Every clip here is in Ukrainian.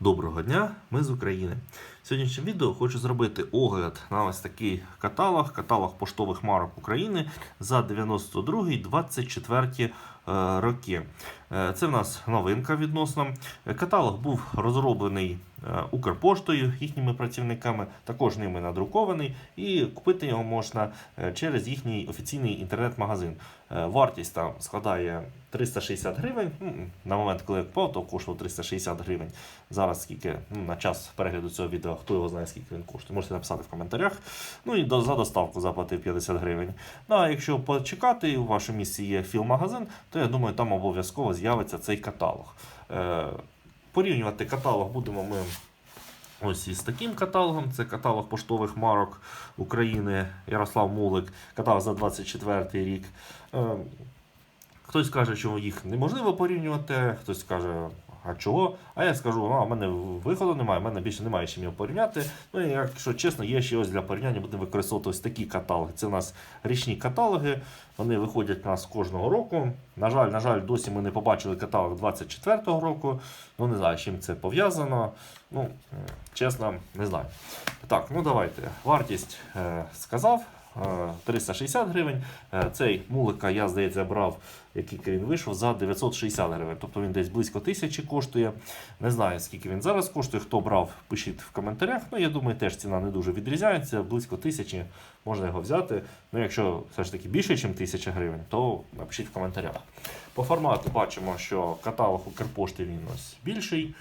Доброго дня, ми з України. В сьогоднішньому відео хочу зробити огляд на ось такий каталог, каталог поштових марок України за 92-24 е, роки. Е, Це в нас новинка відносно. Е, Каталог був розроблений е, Укрпоштою, їхніми працівниками, також ними надрукований, і купити його можна через їхній офіційний інтернет-магазин. Вартість там складає 360 гривень. На момент, коли я купував, то коштував 360 гривень. Зараз скільки ну, на час перегляду цього відео, хто його знає, скільки він коштує, можете написати в коментарях. Ну і за доставку заплатив 50 гривень. Ну а якщо почекати, у вашому місці є філмагазин, то я думаю, там обов'язково з'явиться цей каталог. Е, порівнювати каталог будемо ми. Ось із таким каталогом. Це каталог поштових марок України Ярослав Мулик, каталог за 24 рік. Е, Хтось каже, що їх неможливо порівнювати, хтось каже, а чого? А я скажу, а в мене виходу немає, в мене більше немає чим його порівняти. Ну і якщо чесно, є ще ось для порівняння будемо використовувати ось такі каталоги. Це у нас річні каталоги, вони виходять у нас кожного року. На жаль, на жаль, досі ми не побачили каталог 24-го року. Ну не знаю, з чим це пов'язано. Ну, чесно, не знаю. Так, ну давайте. Вартість е, сказав. Е, 360 гривень. Е, Цей мулика я, здається, брав, який він вийшов, за 960 гривень. Тобто він десь близько тисячі коштує. Не знаю, скільки він зараз коштує. Хто брав, пишіть в коментарях. Ну, я думаю, теж ціна не дуже відрізняється. Близько тисячі можна його взяти. Ну, якщо все ж таки більше, ніж тисяча гривень, то напишіть в коментарях. По формату бачимо, що каталог Укрпошти він ось більший.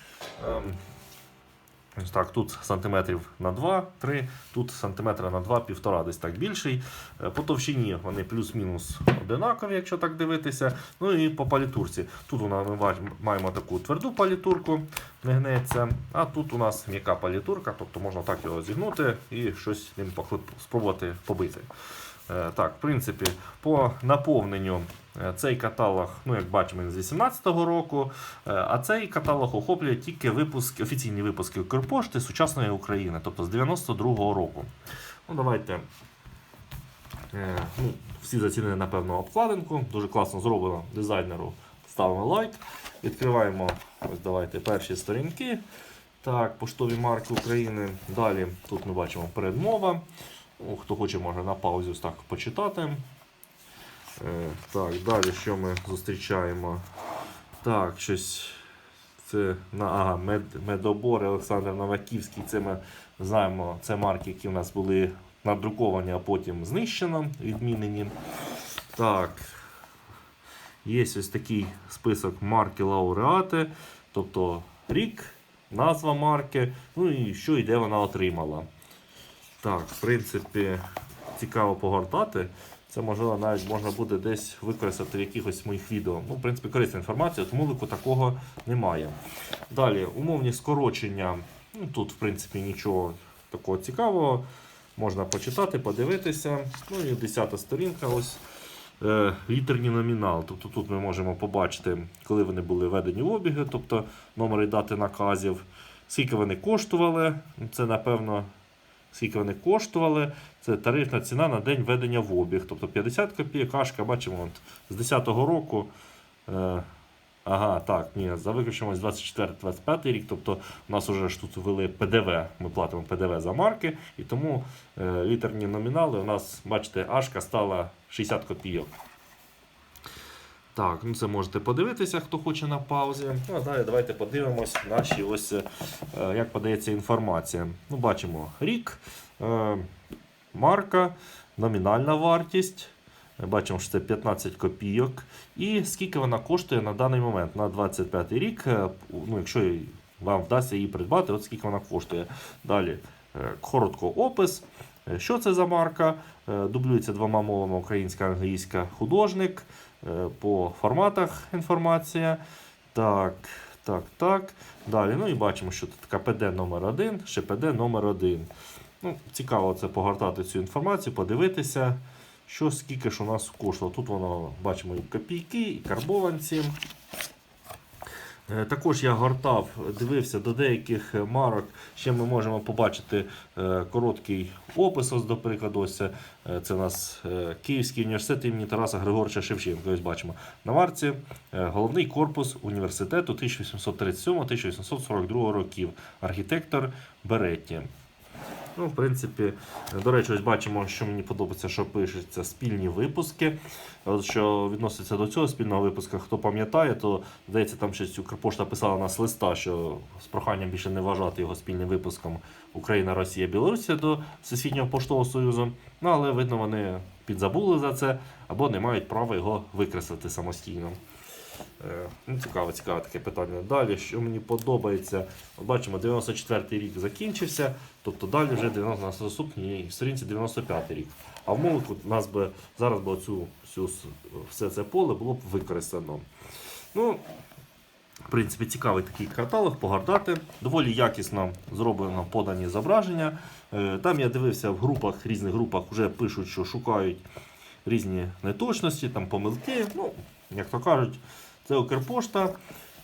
Так, тут сантиметрів на 2-3, тут сантиметра на 2-1,5, десь так більший. Е, По товщині вони плюс-мінус одинакові, якщо так дивитися. Ну і по палітурці. Тут у нас ми маємо таку тверду палітурку, не гнеться. А тут у нас м'яка палітурка, тобто можна так його зігнути і щось ним спробувати побити. Е, Так, в принципі, по наповненню цей каталог, ну як бачимо, він з 18-го року, е, а цей каталог охоплює тільки випуски, офіційні випуски Укрпошти сучасної України, тобто з 92-го року. Ну, давайте. Е, Ну, всі зацінили, напевно, обкладинку. Дуже класно зроблено дизайнеру. Ставимо лайк. Відкриваємо ось давайте перші сторінки. Так, поштові марки України. Далі тут ми бачимо передмова. Хто хоче, може на паузі так почитати. Е, Так, далі що ми зустрічаємо? Так, щось. Це ага, мед, медобор Олександр Новаківський. Це ми знаємо, це марки, які в нас були надруковані, а потім знищено, відмінені. Так. Є ось такий список марки лауреати, тобто рік, назва марки, ну і що і де вона отримала. Так, в принципі, цікаво погортати. Це можливо навіть можна буде десь використати в якихось моїх відео. Ну, в принципі, корисна інформація, тому лику такого немає. Далі, умовні скорочення. Ну, тут, в принципі, нічого такого цікавого. Можна почитати, подивитися. Ну і 10 сторінка. ось е, Літерні номінал. Тобто тут ми можемо побачити, коли вони були введені в обіги, тобто номери дати наказів, скільки вони коштували. Це, напевно, скільки вони коштували. Це тарифна ціна на день введення в обіг. Тобто 50 копійок, кашка, бачимо, от, з 10-го року. Е, ага, так, ні, за виключенням 24-25 рік. Тобто у нас вже ж тут ввели ПДВ. Ми платимо ПДВ за марки, і тому е, літерні номінали у нас, бачите, ашка стала 60 копійок. Так, ну це можете подивитися, хто хоче на паузі. Ну, а далі давайте подивимось наші ось, е, як подається інформація. Ну, бачимо рік, е, марка, номінальна вартість. Бачимо, що це 15 копійок. І скільки вона коштує на даний момент, на 25 рік. е, Ну, якщо вам вдасться її придбати, от скільки вона коштує. Далі коротко опис. Що це за марка? Дублюється двома мовами українська, англійська, художник. Е, По форматах інформація. Так, так, так. Далі. Ну і бачимо, що тут КПД номер 1 ШПД номер 1 Ну, Цікаво це погортати цю інформацію, подивитися, що скільки ж у нас коштувало. Тут воно бачимо і копійки, і карбованці. Е, Також я гортав, дивився до деяких марок. Ще ми можемо побачити е, короткий опис. Ось, до прикладу, ось це, е, це у нас Київський університет імені Тараса Григоровича Шевченка. Ось бачимо на марці головний корпус університету 1837-1842 років. Архітектор Беретті. Ну, в принципі, до речі, ось бачимо, що мені подобається, що пишеться спільні випуски. От що відноситься до цього спільного випуска, хто пам'ятає, то здається, там щось Укрпошта писала нас листа, що з проханням більше не вважати його спільним випуском Україна, Росія, Білорусія до Всесвітнього поштового союзу. Ну але видно, вони підзабули за це або не мають права його викреслити самостійно. Е, Ну, цікаве, цікаве таке питання. Далі, що мені подобається, от бачимо, 94-й рік закінчився, тобто далі вже 90 на наступній сторінці 95-й рік. А в молоку нас би зараз би оцю, всю, все це поле було б використано. Ну, в принципі, цікавий такий каталог, погортати. Доволі якісно зроблено подані зображення. Е, Там я дивився в групах, різних групах вже пишуть, що шукають різні неточності, там помилки. Ну, як то кажуть, це Укрпошта,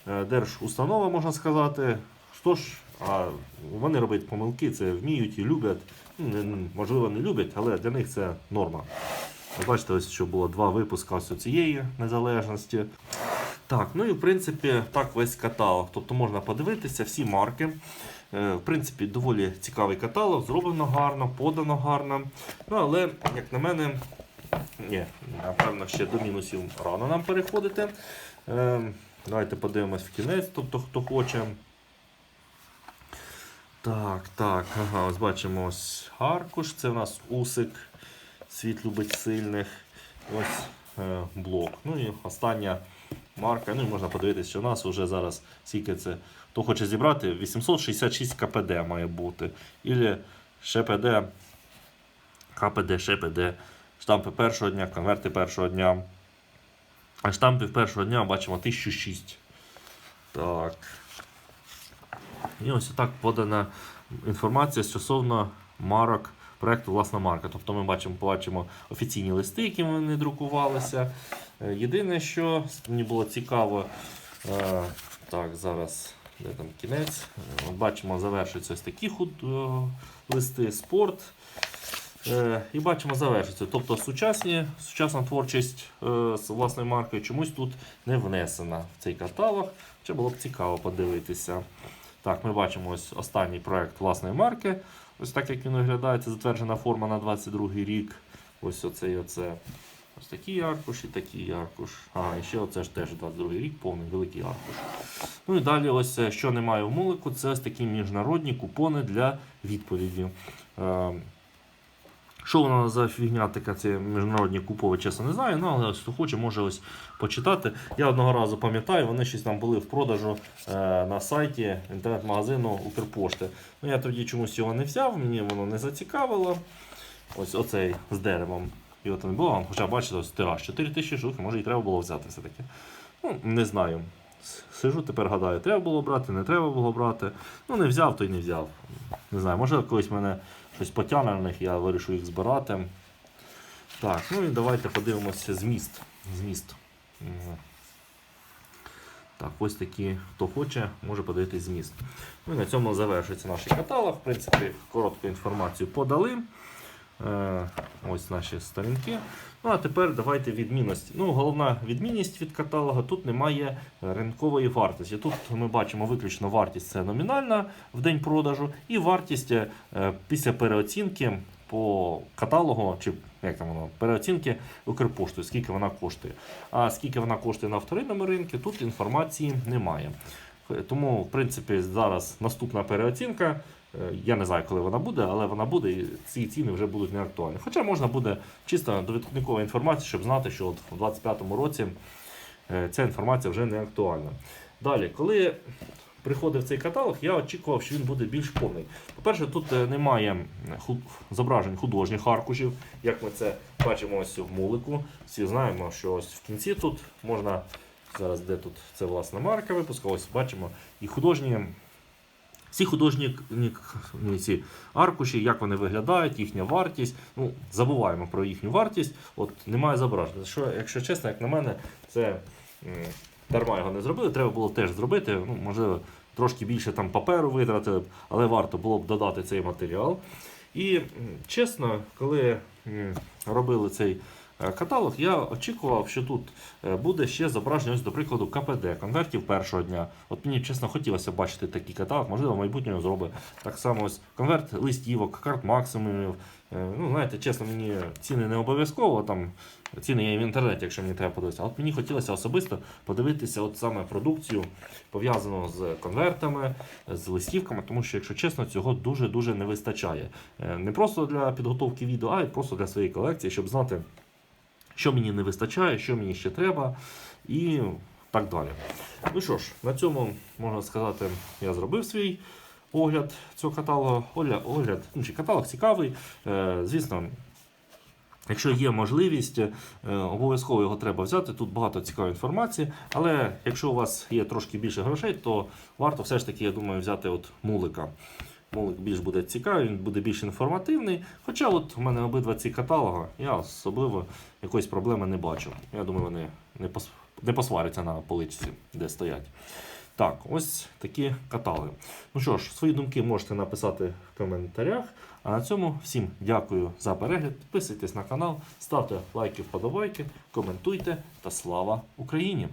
е, держустанова, можна сказати. Що ж, а вони роблять помилки, це вміють і люблять. Можливо, не люблять, але для них це норма. Бачите, ось що було два випуска ось цієї незалежності. Так, ну і в принципі так весь каталог. Тобто можна подивитися всі марки. Е, В принципі, доволі цікавий каталог, зроблено гарно, подано гарно. Ну, але, як на мене, ні, напевно, ще до мінусів рано нам переходити. Е, Давайте подивимось в кінець, тобто хто хоче. Так, так, ага, ось бачимо ось аркуш, це у нас усик, світ любить сильних. Ось е, блок. Ну і остання марка. Ну і можна подивитися, що у нас вже зараз скільки це. Хто хоче зібрати, 866 КПД має бути. Ілі ШПД, КПД, ШПД, штампи першого дня, конверти першого дня. А штампів першого дня бачимо 1006. Так. І ось так подана інформація стосовно марок проекту власна марка. Тобто ми бачимо, побачимо офіційні листи, які вони друкувалися. Е, Єдине, що мені було цікаво, е, так, зараз де там кінець. Е, бачимо, завершуються ось такі худ, листи, спорт. Е, І бачимо, завершується. Тобто сучасні, сучасна творчість е, з власною маркою чомусь тут не внесена в цей каталог. Ще було б цікаво подивитися. Так, ми бачимо ось останній проект власної марки. Ось так як він виглядає, це затверджена форма на 22 рік. Ось оце і оце. Ось такий аркуш і такий аркуш. А, і ще оце ж теж 22-й рік, повний великий аркуш. Ну і далі, ось е, що немає в мулику, це ось такі міжнародні купони для відповіді. Що воно за фігня така, це міжнародні купові, чесно не знаю, ну але хто хоче, може ось почитати. Я одного разу пам'ятаю, вони щось там були в продажу е, на сайті інтернет-магазину Укрпошти. Ну я тоді чомусь його не взяв, мені воно не зацікавило. Ось оцей з деревом. І от не було, хоча бачите, ось тираж 4 тисячі штук, може і треба було взяти все-таки. Ну, не знаю. Сижу тепер гадаю, треба було брати, не треба було брати. Ну, не взяв, то й не взяв. Не знаю, може колись мене щось потягне на них, я вирішу їх збирати. Так, ну і давайте подивимося зміст. зміст. Так, ось такі, хто хоче, може подивитись зміст. Ну і на цьому завершується наш каталог. В принципі, коротку інформацію подали. Е, ось наші сторінки. Ну а тепер давайте відмінності. Ну, головна відмінність від каталога тут немає ринкової вартості. Тут ми бачимо виключно вартість це номінальна в день продажу, і вартість е, після переоцінки по каталогу, чи як там воно, переоцінки Укрпоштою, скільки вона коштує. А скільки вона коштує на вторинному ринку, тут інформації немає. Тому, в принципі, зараз наступна переоцінка. Е, Я не знаю, коли вона буде, але вона буде, і ці ціни вже будуть не актуальні. Хоча можна буде чисто довідникова інформація, щоб знати, що от у 2025 році е, ця інформація вже не актуальна. Далі, коли приходив цей каталог, я очікував, що він буде більш повний. По-перше, тут е, немає зображень художніх аркушів, як ми це бачимо ось в мулику. Всі знаємо, що ось в кінці тут можна. Зараз де тут це власна марка випуска, ось бачимо і художні всі художні ні, ні, ці аркуші, як вони виглядають, їхня вартість. Ну, забуваємо про їхню вартість. От немає зображення. Що, якщо чесно, як на мене, це дарма його не зробили. Треба було теж зробити. Ну, можливо, трошки більше там паперу витратили, але варто було б додати цей матеріал. І чесно, коли робили цей каталог, я очікував, що тут е, буде ще зображення, ось, до прикладу, КПД, конвертів першого дня. От мені чесно хотілося бачити такий каталог, можливо, в майбутньому зробить так само ось конверт листівок, карт максимумів. Е, Ну, знаєте, чесно, мені ціни не обов'язково, там ціни є в інтернеті, якщо мені треба подивитися. От мені хотілося особисто подивитися от саме продукцію, пов'язану з конвертами, з листівками, тому що, якщо чесно, цього дуже-дуже не вистачає. Е, Не просто для підготовки відео, а й просто для своєї колекції, щоб знати, що мені не вистачає, що мені ще треба, і так далі. Ну що ж, на цьому можна сказати, я зробив свій огляд цього каталогу. Оля, огляд, ну, чи каталог цікавий. Е, звісно, Якщо є можливість, е, обов'язково його треба взяти. Тут багато цікавої інформації. Але якщо у вас є трошки більше грошей, то варто все ж таки, я думаю, взяти от мулика. Мулик більш буде цікавий, він буде більш інформативний. Хоча от у мене обидва ці каталоги, я особливо якоїсь проблеми не бачу. Я думаю, вони не, пос... не посваряться на поличці, де стоять. Так, ось такі каталоги. Ну що ж, свої думки можете написати в коментарях. А на цьому всім дякую за перегляд. Підписуйтесь на канал, ставте лайки, вподобайки, коментуйте та слава Україні!